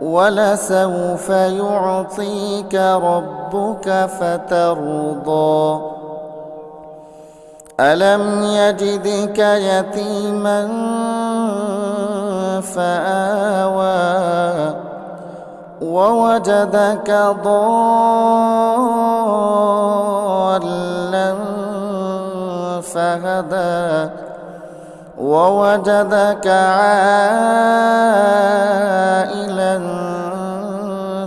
ولسوف يعطيك ربك فترضى. ألم يجدك يتيما فآوى ووجدك ضالا فهدى ووجدك عائلا